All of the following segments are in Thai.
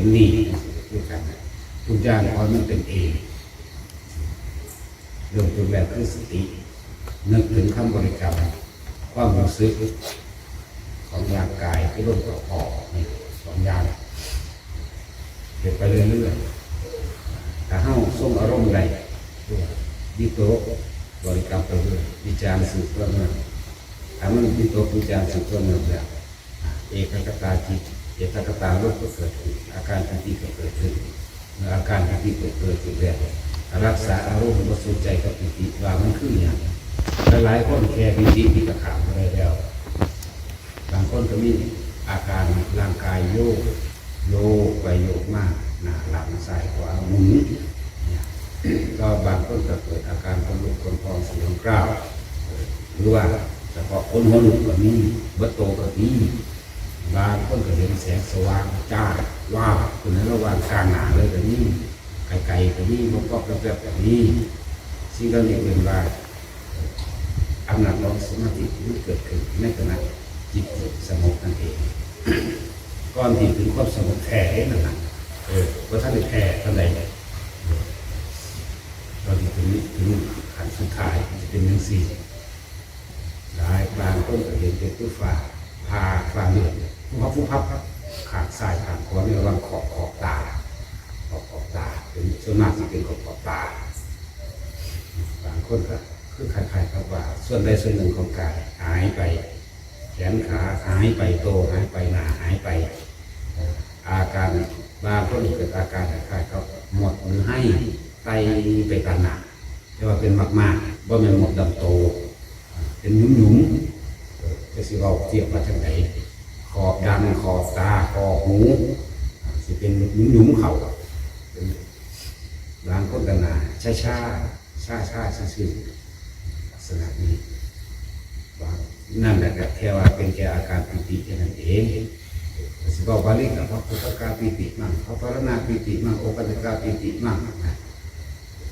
ห็นนี่ด้วยกันทุกอย่างพอมันเป็นเองเรื่องตัวแรกคือสตินึกถึงคำบริกรรม ความรู้สึกของร่างกายที่ร่วมกับออกนี่สองอย่างเก็บไปเรื่อยๆถ้าเฮ้าส่งอารมณ์ใดดิโตบริกรรมไปเรื่อยวิจารณ์สืบต้นมาถ้ามันดิโตวิจารณ์สืบต้นมาแล้ว เอกคตาจิตเอกคตาโลกก็เกิดขึ้นอาการทันทีก็เกิดขึ้นอาการทันทีเกิดเกิดขึ้นแล้วรักษาอารมณ์ก็สนใจกับปิติว่ามันคืออย่างหลายคนแค่ปิติที่กระถามอะไรแล้วบางคนก็มีอาการร่างกายโยกโยกไปโยกมากหนาหลังซ้ายขวาหมุนเนี่ยก็บางคนก็เกิดอาการคนลุกคนพองเสียงกล้าวหรือว่าเฉพาะคนหัวลุกก็มีบัตโตก็มี บางคนก็เห็นแสงสว่างจ้าว่าบคนนั้นระหว่างกลางหนาเลยก็มีไกลๆก็มีมันก็แบบแบบนี้สิ่งเหล่านี้เป็นว่าอำนาจของสมาธิที่เกิดขึ้นในขณะจิตสงบนั่นเองก่อนที่ถึงความสงบแท้นั่นนะเออว่าท่านได้แท้ท่านใดเนี่ยตอนที่ถึงถึงขันสุดท้ายจะเป็นยังสี่หลายบางต้นก็เห็นเป็นตัวฟ้าพาฟ้าเลือ ผู้พับผู้พับขาดสายขาดขวาในระว่างขอบขอบตา ขอบขอบตา เป็นส่วนมากจะเป็นขอบขอบตา บางคนก็คือคล้ายๆกับว่า ส่วนใดส่วนหนึ่งของกายหายไป แขนขาหายไปโตหายไปหนาหายไป อาการบางคนเกิดอาการคล้ายๆกับหมดหรือให้ไตไปตาหนาแต่ว่าเป็นมากๆว่ามันหมดดำโต เป็นหนุ่มๆจะสิเราเทียบมาจากไหน ขอบดังขอบตาขอบหูสิเป็นหนุ่มๆเขาเป็นบางคนก็หนาช้าช้าช้าช้าซื่อๆลักษณะนี้บางนั่นแหละแค่ว่าเป็นแค่อาการปิติแค่นั้นเองสิบอกบาลีกับพระพุทธกาปิติมั่งพระปรณาปิติมั่งโอปัญกาปิติมั่งนะ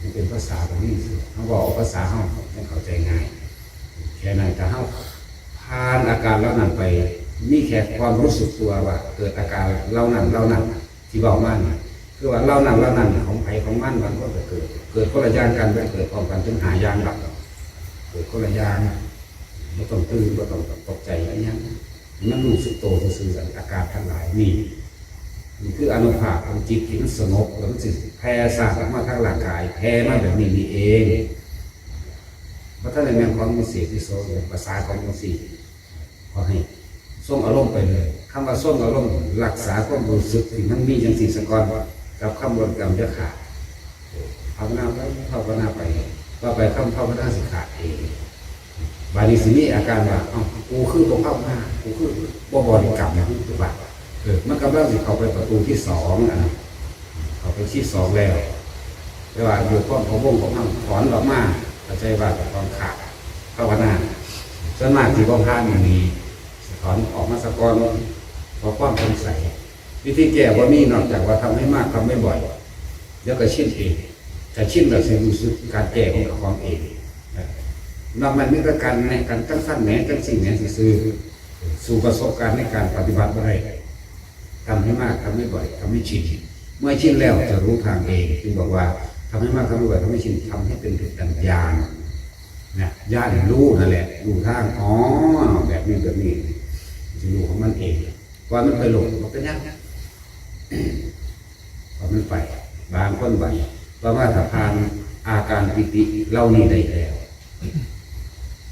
นี่เป็นภาษาบาลีสิเขาบอกภาษาเขาให้เข้าใจง่าย แค่นั้นแต่เขาผ่านอาการแล้วนั้นไป มีแค่ความรู้สึกตัวว่า เกิดอาการเล่านั้นเล่านั้นที่บอกมาเนี่ยคือว่าเล่านั้นเล่านั้นของไผของมั่นมันก็จะเกิด เกิดคนละย่างกันไม่เกิดพร้อมกันถึงหายางดับเกิดคนละย่างไม่ต้องตื่นไม่ต้องตกใจอะไรอย่างมันรู้สึกโตซื่อๆอาการทั้งหลายนี่นี่คืออนุภาพของจิตที่มันสงบแล้วมันสิแผ่สร้างออกมาทางร่างกายแผ่มาแบบนี้นี่เองเพราะถ้าในแมงของมีเสียที่โซ่ภาษาของมันสีขอให้ ส่งอารมณ์ไปเลยคำว่าส่งอารมณ์รักษาความรู้สึกที่มันมีจังสีสกอนกับคำบริกรรมจะขาดภาวนาไปภาวนาไปว่าไปคำภาวนาสิขาดเองบาลีสิมีอาการว่าเอ้ากูคือบ่ภาวนากูคือบ่บริกรรมนะถูกปะเออมันกำลังสิเข้าไปประตูที่สองอะนะเข้าไปที่สองแล้วแต่ว่าอยู่ก้อของวงของมันถอนออกมาเข้าใจว่ากับความขาดภาวนาส่วนมากที่บ้องห้ามีนี้ ถอนออกมาสะกอนพอความสงสัยวิธีแก้ว่ามีนอกจากว่าทำให้มากทำไม่บ่อยเดี๋ยวก็ชินเองแต่ชินแบบสิรู้สึกการแก้ของของเองนอกมันมีแต่การในการตั้งสั้นแหนตั้งสิ่งแหนสิซื้อสู่ประสบการณ์ในการปฏิบัติอะไรทำให้มากทำให้บ่อยทำให้ชินเมื่อชินแล้วจะรู้ทางเองจึงบอกว่าทำให้มากทำให้บ่อยทำให้ชินทำให้เป็นถึงดังญาณนะญาณรู้นั่นแหละรู้ทางอ๋อแบบนี้แบบนี้ จะรู้ของมันเองว่ามันไปหลงมันเป็นยังพอมันไปบางคนไปว่ามาถ้าผ่านอาการปิติเล่านี้ได้แล้ว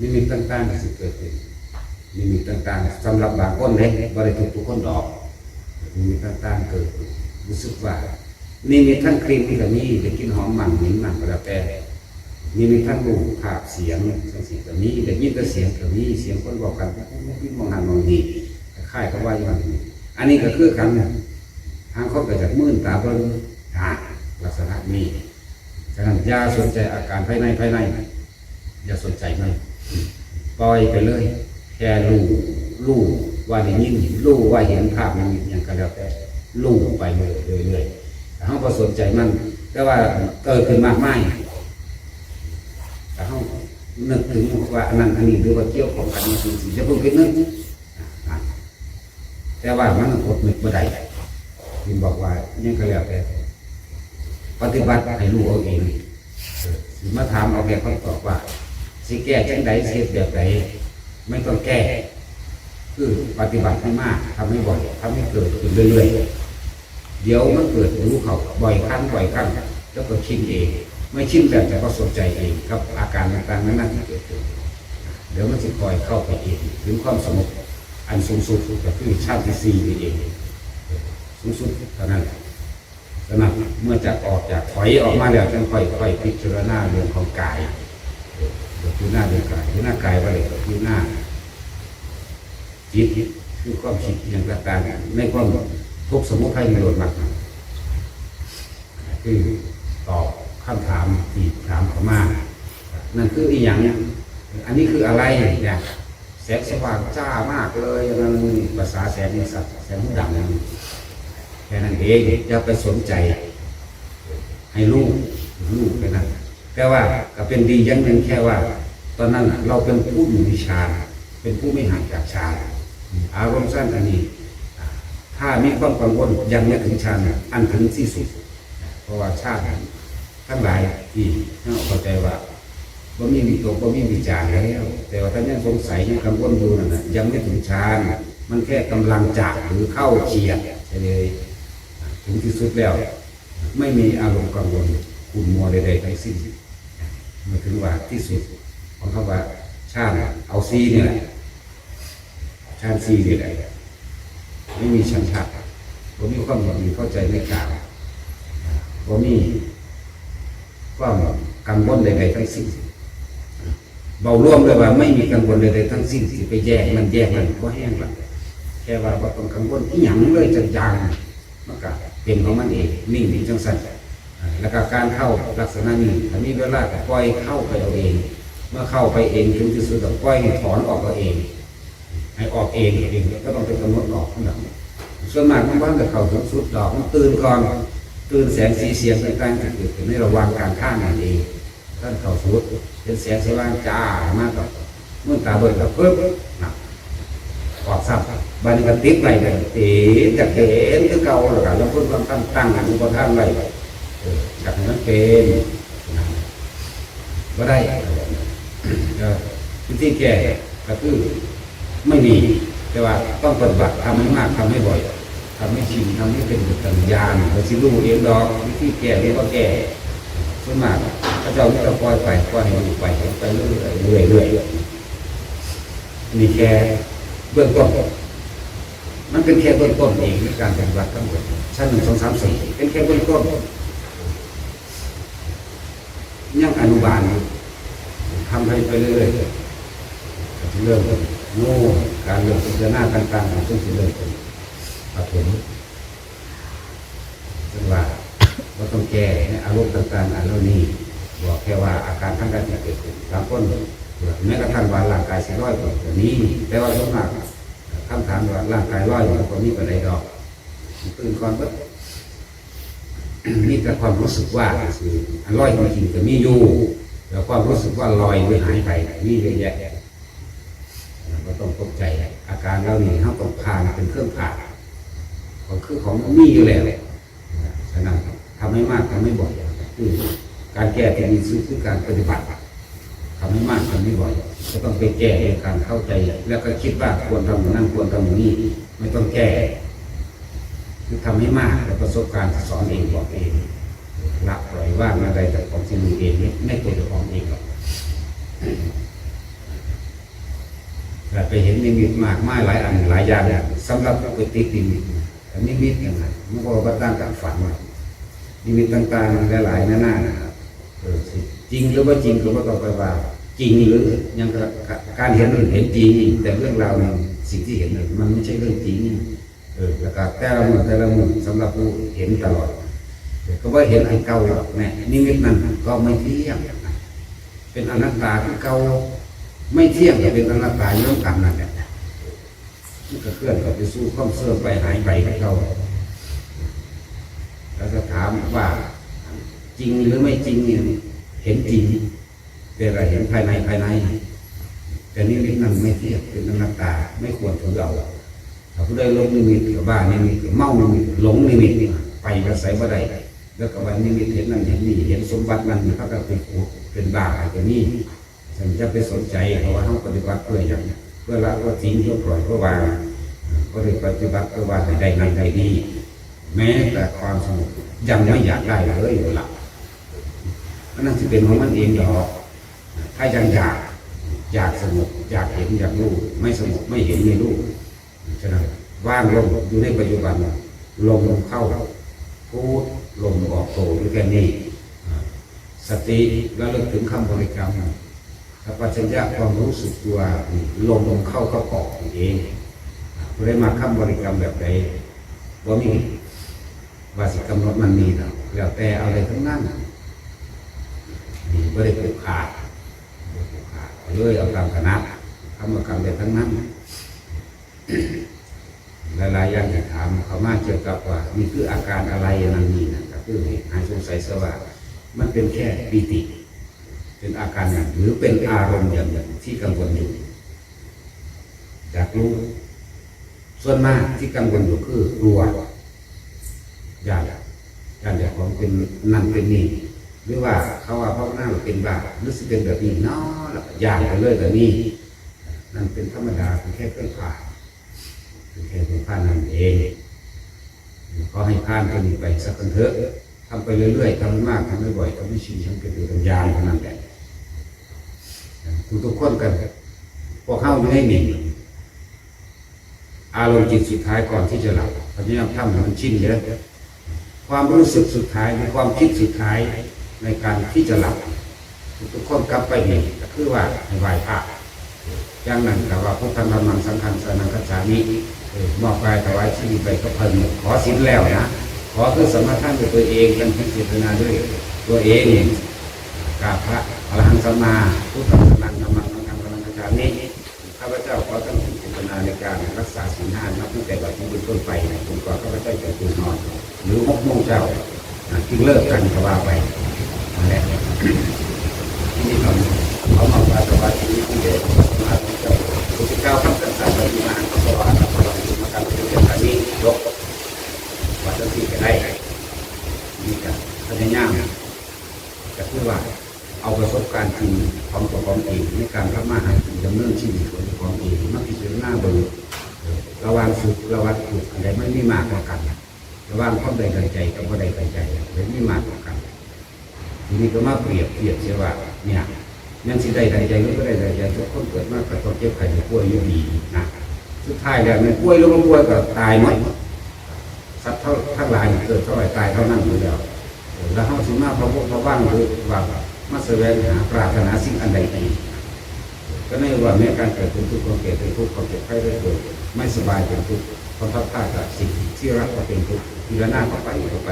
นิมิตต่างๆก็สิเกิดขึ้นนิมิตต่างๆสำหรับบางคนเล็กบริทุกทุกคนดอกนิมิตต่างๆเกิดรู้สึกว่านิมิตทั้งกลิ่นนี่ก็มีได้กินหอมมันเหม็นมันก็แล้วแต่ นิมิตทั้งรูปภาพเสียงสังสีก็มีได้ยินแต่เสียงก็มีเสียงคนบอกกันพิมองหันมองนี่คล้ายกับว่าอย่างนี้อันนี้ก็คือกันทางเขาเกิดจากมื่นตาเบิ่งหาลักษณะนี้ฉะนั้นอย่าสนใจอาการภายในภายในอย่าสนใจมันปล่อยไปเลย แค่รู้รู้ว่าได้ยินรู้ว่าเห็นภาพมันอย่างก็แล้วแต่รู้ไปเรื่อยๆเรื่อยๆแต่เขาพอสนใจมันแต่ว่าเกิดขึ้นมากไม่แต่เขา นึกถึงว่าอันนั้นอันนี้หรือว่าเกี่ยวของกันนี่สิ่งจะเพิ่งคิดนึกอะแต่ว่ามันอดนึกบ่ได้ที่บอกว่ายังก็แล้วแต่ปฏิบัติให้รู้เอาเองเออสิมาถามเอาแค่คำตอบว่า สิแก้จังใดเสียแบบใดไม่ต้องแก้ คือปฏิบัติให้มากทำให้บ่อยทำให้เกิดขึ้นเรื่อยๆเดี๋ยวมันเกิดรู้เขาบ่อยครั้งบ่อยครั้งแล้วก็ชินเอง ไม่ชินแบบแต่ก็สนใจเองกับอาการต่างๆนั้นที่เกิดขึ้นเดี๋ยวมันจะคอยเข้าไปเองถึงความสงบอันสูงสุดก็คือชาติที่สี่นี่เองสูงสุดเท่านั้นสำหรับเมื่อจะออกจากถอยออกมาแล้วจึงค่อยๆพิจารณาเรื่องของกายเดี๋ยวพิจารณาเรื่องกายพิจารณากายว่าอะไรพิจารณาจิตคือความคิดอย่างต่างๆในความทุกสมุทัยในโลดมรรคคือตอบ คำถามที่ถามเขามานั่นคืออีหยังอันนี้คืออะไรเนี่ยแสงสว่างจ้ามากเลยนั่นภาษาแสงนี่สัตว์แสงดำนั่นแค่นั้นเองอย่าไปสนใจ ให้รู้รู้แค่นั้นแต่ว่าก็เป็นดียังหนึ่งแค่ว่า ตอนนั้นเราเป็นผู้อยู่ในฌาเป็นผู้ไม่ห่างจากฌาอารมณ์สั้นอันนี้ ถ้ามีความกังวลยังไม่ถึงฌาอันถึงที่สุด เพราะว่าชาติ ทั้งหลายที่ท่าเข้าใจว่าบ่มีมีตัวบ่มีวิจารณ์แล้ว แต่ว่าท่านยังสงสัยยังกังวลอยู่นั่นน่ะยังไม่ถึงฌานมันแค่กำลังจากหรือเข้าเฉียดเลยถึงที่สุดแล้ว ไม่มีอารมณ์กังวลขุ่นมัวใดๆทั้งสิ้นมาถึงว่าที่สุดของคำว่าชาติเอาซีนี่แหละชาติซีนี่แหละไม่มีชันชัดผมมีความหวังเข้าใจในกล่าวผมมี ความกังวลใดๆทั้งสิ้นเบาร่วมเลยว่าไม่มีกังวลใดๆทั้งสิ้นสิไปแยกมันแยกมันก็แห้งละแค่ว่าบ่ต้องกังวลอีหยังเลยจังจางมันก็เป็นของมันเองนิ่งดีจังสันแล้วก็การเข้าลักษณะนี้ถ้ามีเวลาก็ปล่อยเข้าไปเอาเอง เมื่อเข้าไปเองถึงที่สุดก็ปล่อยถอนออกเอาเอง ให้ออกเองเองก็ต้องไปกำหนดออกข้างหลังส่วนมากมันบ้านกับเข้าถึงสุดดอกมันตื่นก่อน ตื่นแสงสีเสียงต่างๆที่เกิดขึ้นในระหว่างการข้างนั่นเองท่านเขาสุดเป็นแสงสว่างจ้ามากกับเมื่อตาเบิดกับเพิ่มนะออกซ้ำบันก็ติดไปกันติดจากเห็นคือเก่าแล้วกันแล้วเพิ่มความตั้งตั้งอันอุปทานไว้เออจากนั้นเป็นนะก็ได้เออวิธีแก้ก็คือไม่มีแต่ว่าต้องปฏิบัติทำให้มากทำให้บ่อย ทำให้ชินทำให้เป็นบุตรญาณเราสิรู้เองดอกวิธีแก้เรียกว่าแก้ส่วนมากพระเจ้าจะปล่อยไปปล่อยให้มันอยู่ไปไปเรื่อยๆเรื่อยนี่แค่เบื้องต้นมันเป็นแค่เบื้องต้นเองในการปฏิบัติทั้งหมดชั้นหนึ่งสองสามสี่เป็นแค่เบื้องต้นยังอนุบาลทำให้ไปเรื่อยเริ่มโน่การเริ่มพิจารณาต่างๆของซึ่งสิเริ่มเป็นปฐมซึ่งว่าเราต้องแก้อารมณ์ต่างๆอันเหล่านี้บอกแค่ว่าอาการทั้งการที่เกิดขึ้นบางคนแม้กระทั่งว่าร่างกายสิร้อยกว่านี้แต่ว่าส่วนมากคำถามว่าร่างกายร้อยอยู่ก็มีปัญหาดอกตื่นก่อนปุ๊บมีแต่ความรู้สึกว่าคืออันลอยจริงๆก็มีอยู่แล้วความรู้สึกว่าลอยไม่หายไปมีเยอะแยะก็ต้องตกใจอาการเรานี่เขาต้องผ่านเป็นเครื่องผ่าน ของคือของมีอยู่แล้วฉะนั้นทำให้มากทำให้บ่อยคือการแก้ที่ดีสุคือการปฏิบัติทำให้มากทำให้บ่อยจะต้องไปแก้ในการเข้าใจ แล้วก็คิดว่าควรทำอย่างนั้นควรทำอย่างนี้ไม่ต้องแก้คือทำให้มากแล้วประสบการณ์สอนเองบอกเองละปล่อยว่างอะไรแต่ของสิ่งเองไม่ไม่ตัวเจ้าของเองหรอกแต่ไปเห็นนิมิตมากมายหลายอันหลายอย่างสำหรับไปติดนิมิต แต่นิมิตอย่างไรมันก็ว่าต่างกับฝันว่านิมิตต่างๆหลายๆหน้าๆนะครับจริงหรือว่าจริงก็ไม่ต้องไปว่า จริงหรือยังกะการเห็นเห็นจริงแต่เรื่องราวเนี่ยสิ่งที่เห็นเนี่ยมันไม่ใช่เรื่องจริงเออแล้วก็แต่ละมือแต่ละมือสำหรับผู้เห็นตลอดก็ว่าเห็นไอันเก่าหรอกแน่นิมิตนั้นก็ไม่เที่ยงเป็นอนัตตาที่เก่าไม่เที่ยงแต่เป็นอนัตตาย่อมกันนั่นแหละ มันก็เคลื่อนก็ไปสู้ข้อมเสื่อมไปหายไปกับเขาแล้วก็ถามว่าจริงหรือไม่จริงเนี่ยเห็นจริงแต่เราเห็นภายในภายใน แต่นิมิตนั้นไม่เที่ยงเป็นนัตตา ไม่ควรถือเอาถ้าผู้ใดลงนิมิตกับบ้านนิมิตเมานิมิตหลงนิมิตไปกระใสบ่ได้แล้วก็วันนิมิตเห็นนั่นเห็นนี่เห็นสมบัตินั่นเขาก็เป็นเป็นบ้าอะไรนี่ฉันจะไปสนใจเพราะว่าเขาปฏิบัติเพื่ออย่างนี้ เพื่อละเพื่อทิ้งเพื่อปล่อยเพื่อวางก็เลยปฏิบัติเพื่อว่าให้ได้นั่นได้นี่แม้แต่ความสงบยังไม่อยากได้เลยหลับมันนั่นจะเป็นของมันเองหรอกถ้ายังอยากอยากสงบอยากเห็นอยากรู้ไม่สงบไม่เห็นไม่รู้ฉะนั้นว่างลงอยู่ในปัจจุบันลมเข้าพูดลมออกโตด้วยแค่นี้สติแล้วเลิกถึงคำบริกรรม สัพพัญญะความรู้สึกตัวลมลมเข้าก็ออกเองผู้ได้มาคำบริกรรมแบบใดว่ามีวาสิกำหนดมันมีแล้วแล้วแต่อะไรทั้งนั้นนี่ไม่ได้ผูกขาดบ่ได้ผูกขาดเอาเลยเอาตามคณะคำบริกรรมแบบทั้งนั้นหลายๆอย่างที่ถามเขามาเกี่ยวกับว่านี่คืออาการอะไรนั่นนี่นะก็คือให้หายสงสัยสว่ามันเป็นแค่ปีติ เป็นอาการอย่างหรือเป็นอารมณ์อย่างอย่งที่กังวลอยู่อยากรู้ ส่วนมากที่กังวลอยู่คือกลัวอยากอยากอยากของเป็นนั่นเป็นนี่หรือว่าเขาว่าเพราะหน้าเป็นบาหรือสิเป็นแบบนี้เนาะแล้วอยากไปเลยแบบนี้นั่นเป็นธรรมดาเป็นแค่เครื่องผ่านเป็นแค่เครื่องผ่านนั่นเองก็ให้ผ่านตัวนี้ไปสักกันเถอะ ทำไปเรื่อยๆทำมากทำไม่บ่อยทำไม่ชินทำเป็นตัวเป็นยานเท่านั้นแหละทุกทุกๆคนกันพวกเข้าอยู่ให้หนิงอารมณ์จิตสุดท้ายก่อนที่จะหลับพยายามทำให้มันชินเยอะความรู้สึกสุดท้ายในความคิดสุดท้ายในการที่จะหลับทุกๆคนกลับไปนี่ก็คือว่าให้ไหวพระอย่างนั้นแต่ว่าพวกท่านธรรมังสังฆังสนังคัจฉามิมอบกายถวายชีวิตไปก็เพิ่นขอสินแล้วนะ ขอคือสมาทานด้วยตัวเองกันพิจารณาด้วยตัวเองกราบพระอรหันตสัมมาพุทธังสนังธรรมังสังฆังสนังกัจฉามิข้าพเจ้าขอตั้งจิตพิจารณาในการรักษาศีลห้านับตั้งแต่บัดนี้เป็นต้นไปนะจนกว่าข้าพเจ้าจะตื่นนอน หรือหกโมงเช้าจึงเลิกกันก็ว่าไปนั่นแหละที่นี่เขาเขามาว่าสวัสดีที่เด็กมาที่เจ้าพุทธเจ้าคำสั่งสอนที่มาเขาบอกว่าเราต้องมาทำเป็นแบบนี้ยก ว่าจะที่ก็ได้นี่ก็พยายามจะพูดว่าเอาประสบการณ์จริงของตัวของเองในการทำมาหากินดำเนินชีวิตของตัวของเองมาพิจารณาเบอร์ระว่างสุขระว่างทุกอะไรไม่มีมากกว่ากันระว่างความใดใดใจกับความใดใดใจอะไรไม่มากกว่ากันทีนี้ก็มาเปรียบเทียบเสียว่าเนี่ยยังสิใดใดใจก็ได้ใดใจทุกคนเกิดมากกับต้องเจ็บไข้ป่วยอยู่ดีนะสุดท้ายแล้วมันป่วยลงมาป่วยก็ตายหมด สัตว์เท่าทั้งหลายเกิดเท่าไหร่ตายเท่านั้นอยู่แล้วแล้วเขาสิมาพระพุทธว่างหรือว่ามาแสวงหาปรารถนาสิ่งอันใดอีกก็ไม่ว่าแม้การเกิดเป็นทุกข์ความเกิดเป็นทุกข์ความเจ็บไข้ได้ป่วยไม่สบายเป็นทุกข์ความทับท่ากับสิ่งที่รักก็เป็นทุกข์ทีละหน้าก็ไปก็ไป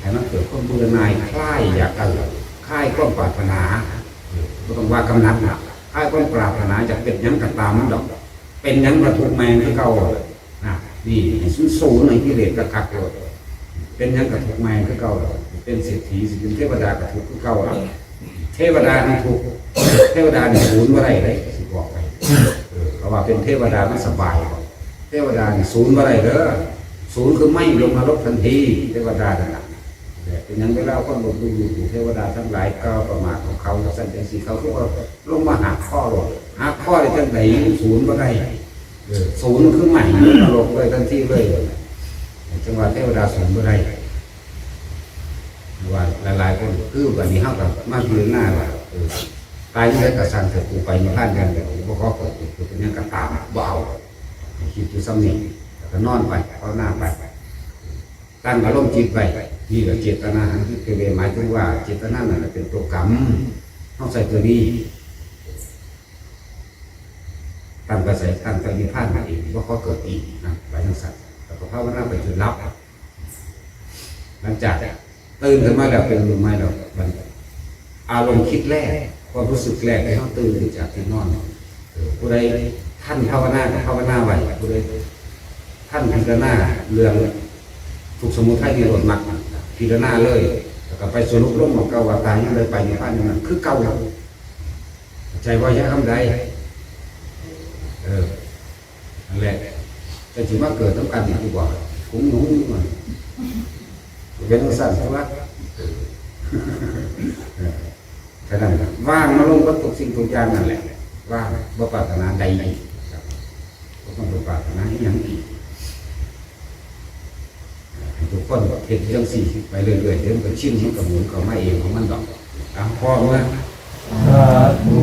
ให้มันเกิดความเบูรณายคล้ายอยากกันคล้ายความปรารถนาก็ต้องว่ากำนัดนะคล้ายความปรารถนาจะเป็นยังกันตามมันดอก เป็นยังกระทุกแมงที่เก่า นะนี่สูงสูงในกิเลสกระคักเลยเป็นยังกระทุกแมงที่เก่าเป็นเศรษฐีสิเป็นเทวดากระทุกที่เก่าเทวดานี่ทุกเทวดานี่ศูนย์ว่าไรเลยสิบอกไปเออเขาว่าเป็นเทวดามันสบายเทวดานี่ศูนย์ว่าไรเด้อศูนย์คือไม่ลงนรกทันทีเทวดานั่นแหละเป็นยังเวลาคนบอกดูอยู่เทวดาทั้งหลายก็ประมาทของเขาสันติสีเขาก็ว่าลงมาหาข้อหรอกหาข้อได้จังไหนศูนย์ว่าไร ศูนย์คือใหม่นรกเลยทันทีเลยจังหวะเทวดาศูนย์เมื่อไรว่าหลายๆคนคือวันนี้เฮากับมาคือหน้าว่าตายยังไงกระสันเกิดกูไปในบ้านกันเดี๋ยวบ่ขอเกิดกูเป็นยังกระตามบ่เอาคิดอยู่ซ้ำนี่แล้วก็นอนไปเอาหน้าไปตั้งอารมณ์จิตไปนี่ก็เจตนาคือเกเวหมายถึงว่าเจตนานั่นเป็นโปรแกรมเฮาใส่ตัวนี้ ตั้งกระแสตั้งใจมีพลาดมาเองว่าเขาเกิดอีกนะไปทางสัตว์แต่พอภาวนาไปจนรับหลังจากตื่นขึ้นมาแล้วเป็นลมไม้แล้วมันอารมณ์คิดแรกความรู้สึกแรกที่เขาตื่นขึ้นจากที่นอนเออผู้ใดท่านภาวนาภาวนาไหวผู้ใดท่านพิจารณาเรื่องถูกสมุทัยในรถมักพิจารณาเลยแล้วก็ไปสรุปลงของเก่าว่าตายยังเลยไปในพันนั้นคือเก่าใจว่าจะทำใด เออนั่นแหละแต่ถือว่าเกิดต้องการอีกดีกว่าผมหนุ่มหน่อยเป็นสั่นใช่ไหมขนาดนั้นว่างมาลงก็ตกสิ่งทุกอย่างนั่นแหละว่างบ่ปรารถนาใดอีกครับบ่ต้องไปปรารถนาให้ยังอีกทุกคนเห็นเรื่องสี่ไปเรื่อยๆเดี๋ยวมันก็ชินมันก็หมุนเข้ามาเองของมันดอกอะพ่อเมื่อสาธุ